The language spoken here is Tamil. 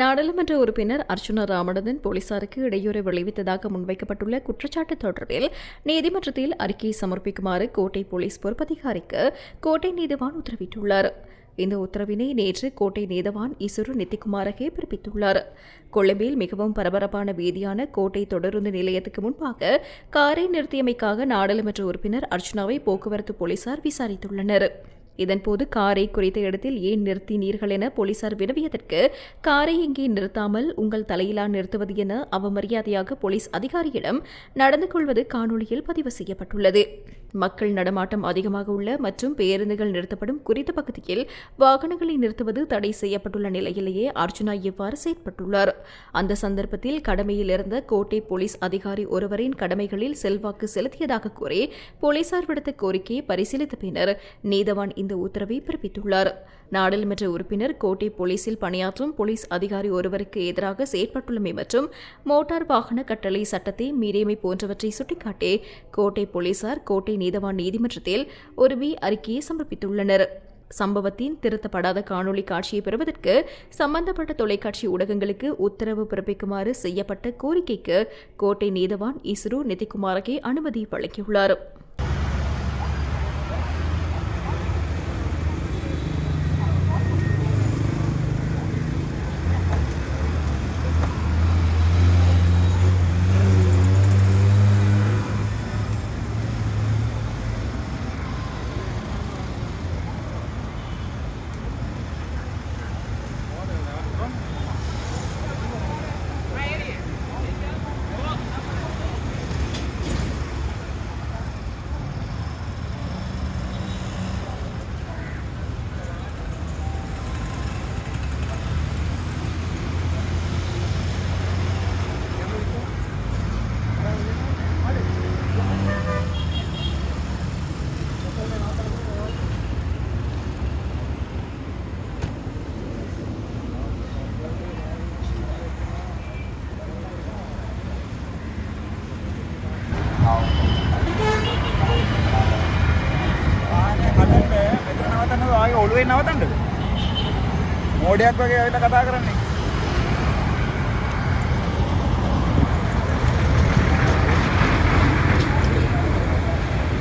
நாடாளுமன்ற உறுப்பினர் அர்ச்சுனா ராமநாதன் போலீசாருக்கு இடையூறு விளைவித்ததாக முன்வைக்கப்பட்டுள்ள குற்றச்சாட்டு தொடர்பில் நீதிமன்றத்தில் அறிக்கையை சமர்ப்பிக்குமாறு கோட்டை போலீஸ் பொறுப்பதிகாரிக்கு கோட்டை நீதிவான் உத்தரவிட்டுள்ளார். இந்த உத்தரவினை நேற்று கோட்டை நீதவான் இசுரு நித்திகுமாரகே பிறப்பித்துள்ளார். கொழும்பில் மிகவும் பரபரப்பான வீதியான கோட்டை தொடருந்து நிலையத்துக்கு முன்பாக காரை நிறுத்தியமைக்காக நாடாளுமன்ற உறுப்பினர் அர்ச்சுனாவை போக்குவரத்து போலீசார் விசாரித்துள்ளனர். இதன்போது காரை குறித்த இடத்தில் ஏன் நிறுத்தினீர்கள் என போலீசார் வினவியதற்கு காரை இங்கே நிறுத்தாமல் உங்கள் தலையிலா நிறுத்துவது என அவமரியாதையாக போலீஸ் அதிகாரியிடம் நடந்து கொள்வது காணொளியில் பதிவு செய்யப்பட்டுள்ளது. மக்கள் நடமாட்டம் அதிகமாக உள்ள மற்றும் பேருந்துகள் நிறுத்தப்படும் குறித்த பகுதியில் வாகனங்களை நிறுத்துவது தடை செய்யப்பட்டுள்ள நிலையிலேயே அர்ஜுனா இவ்வாறு செயற்பட்டுள்ளார். அந்த சந்தர்ப்பத்தில் கடமையில் இருந்த கோட்டை போலீஸ் அதிகாரி ஒருவரின் கடமைகளில் செல்வாக்கு செலுத்தியதாக கூறி போலீசார் விடுத்த கோரிக்கையை பரிசீலித்த பின்னர் நீதவான் இந்த உத்தரவை பிறப்பித்துள்ளார். நாடாளுமன்ற உறுப்பினர் கோட்டை போலீசில் பணியாற்றும் போலீஸ் அதிகாரி ஒருவருக்கு எதிராக செயற்பட்டுள்ளமை மற்றும் மோட்டார் வாகன கட்டளை சட்டத்தை மீறியமை போன்றவற்றை சுட்டிக்காட்டி கோட்டை போலீசார் கோட்டை நீதவான் நீதிமன்றத்தில் ஒரு வி அறிக்கையை சமர்ப்பித்துள்ளனர். சம்பவத்தின் திருத்தப்படாத காணொலி காட்சியை பெறுவதற்கு சம்பந்தப்பட்ட தொலைக்காட்சி ஊடகங்களுக்கு உத்தரவு பிறப்பிக்குமாறு செய்யப்பட்ட கோரிக்கைக்கு கோட்டை நீதவான் இஸ்ரோ நிதிக்குமாரகே அனுமதி வழங்கியுள்ளார். අඩුවෙන් නවතන්නද? මෝඩයක් වගේ ඇවිල්ලා කතා කරන්නේ.